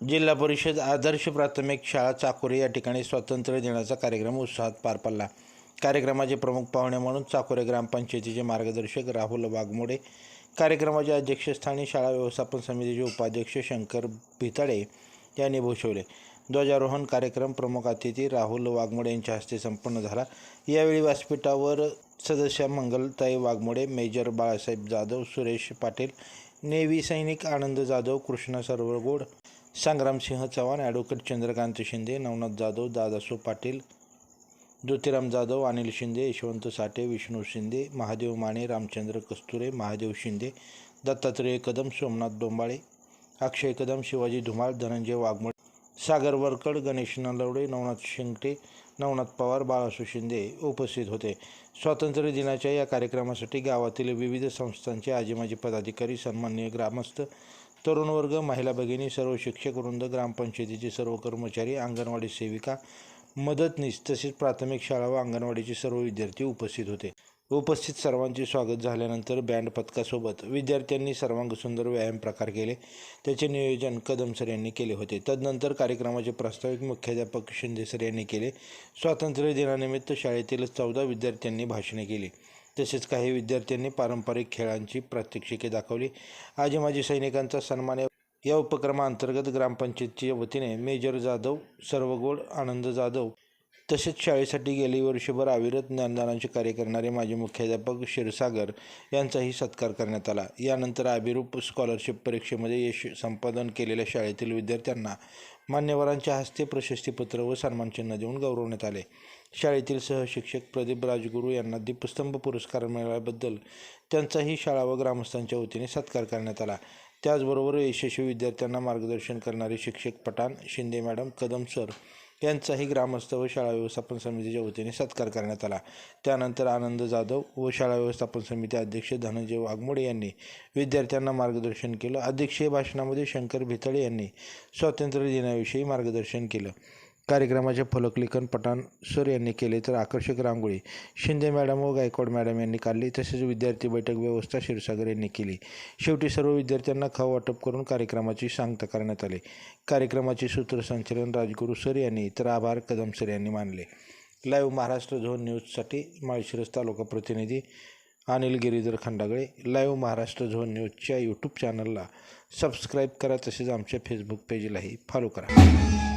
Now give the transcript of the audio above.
जिल्हा परिषद आदर्श प्राथमिक शाळा चाकोरे या ठिकाणी स्वातंत्र्य दिनाचा कार्यक्रम उत्साहात पार पडला. कार्यक्रमाचे प्रमुख पाहुणे म्हणून चाकोरे ग्रामपंचायतीचे मार्गदर्शक राहुल वाघमोडे कार्यक्रमाच्या अध्यक्षस्थानी शाळा व्यवस्थापन समितीचे उपाध्यक्ष शंकर भिताडे यांनी भूषवले. ध्वजारोहण कार्यक्रम प्रमुख अतिथी राहुल वाघमोडे यांच्या हस्ते संपन्न झाला. यावेळी व्यासपीठावर सदस्य मंगलताई वाघमोडे मेजर बाळासाहेब जाधव सुरेश पाटील नेव्ही सैनिक आनंद जाधव कृष्णा सरवळगोड संग्रामसिंह चव्हाण ॲडव्होकेट चंद्रकांत शिंदे नवनाथ जाधव दादासो पाटील ज्योतिराम जाधव अनिल शिंदे यशवंत साठे विष्णू शिंदे महादेव माने रामचंद्र कस्तुरे महादेव शिंदे दत्तात्रेय कदम सोमनाथ डोंबाळे अक्षय कदम शिवाजी धुमाळ धनंजय वाघमोड सागर वरकड गणेश नलवडे नवनाथ शिंगटे नवनाथ पवार बाळासू शिंदे उपस्थित होते. स्वातंत्र्य दिनाच्या या कार्यक्रमासाठी गावातील विविध संस्थांचे आजीमाजी पदाधिकारी सन्माननीय ग्रामस्थ तरुण वर्ग महिला भगिनी सर्व शिक्षक वृंद ग्रामपंचायतीचे सर्व कर्मचारी अंगणवाडी सेविका मदतनीस तसेच प्राथमिक शाळा व अंगणवाडीचे सर्व विद्यार्थी उपस्थित होते. उपस्थित सर्वांचे स्वागत झाल्यानंतर बँड पथकासोबत विद्यार्थ्यांनी सर्वांग सुंदर व्यायाम प्रकार केले. त्याचे नियोजन कदम सर यांनी केले होते. तदनंतर कार्यक्रमाचे प्रास्ताविक मुख्याध्यापक शिंदे सर यांनी केले. स्वातंत्र्य दिनानिमित्त शाळेतील चौदा विद्यार्थ्यांनी भाषणे केली. तसेच काही विद्यार्थ्यांनी पारंपरिक खेळांची प्रात्यक्षिके दाखवली. आजी माजी सैनिकांचा सन्मान या- उपक्रमाअंतर्गत ग्रामपंचायतीच्या वतीने मेजर जाधव सर्वगोड आनंद जाधव तसेच शाळेसाठी गेली वर्षभर अविरत ज्ञानदानाचे कार्य करणारे माजी मुख्याध्यापक क्षीरसागर यांचाही सत्कार करण्यात आला. यानंतर अभिरूप स्कॉलरशिप परीक्षेमध्ये यश संपादन केलेल्या शाळेतील विद्यार्थ्यांना मान्यवरांच्या हस्ते प्रशस्तीपत्र व सन्मानचिन्ह देऊन गौरवण्यात आले. शाळेतील सहशिक्षक प्रदीप राजगुरू यांना दीपस्तंभ पुरस्कार मिळाल्याबद्दल त्यांचाही शाळा व ग्रामस्थांच्या वतीने सत्कार करण्यात आला. त्याचबरोबर यशस्वी विद्यार्थ्यांना मार्गदर्शन करणारे शिक्षक पठाण शिंदे मॅडम कदम सर यांचाही ग्रामस्थ व शाळा व्यवस्थापन समितीच्या वतीने सत्कार करण्यात आला. त्यानंतर आनंद जाधव व शाळा व्यवस्थापन समिती अध्यक्ष धनंजय वाघमोडे यांनी विद्यार्थ्यांना मार्गदर्शन केलं. अध्यक्षीय भाषणामध्ये शंकर भितळे यांनी स्वातंत्र्य दिनाविषयी मार्गदर्शन केलं. कार्यक्रमाचे फलकलेखन पठाण सर यांनी केले. तर आकर्षक रांगोळी. शिंदे मॅडम व गायकवाड मॅडम यांनी काढली. तसेच विद्यार्थी बैठक व्यवस्था क्षीरसागर यांनी केली. शेवटी सर्व विद्यार्थ्यांना खाऊ वाटप करून कार्यक्रमाची सांगता करण्यात आली. कार्यक्रमाचे सूत्रसंचालन राजगुरू सर यांनी तर आभार कदम सर यांनी मानले. लाईव्ह महाराष्ट्र झोन न्यूजसाठी माळशिरस तालुका प्रतिनिधी अनिल गिरीधर खंडागळे. लाईव्ह महाराष्ट्र झोन न्यूजच्या यूट्यूब चॅनलला सबस्क्राईब करा. तसेच आमच्या फेसबुक पेजलाही फॉलो करा.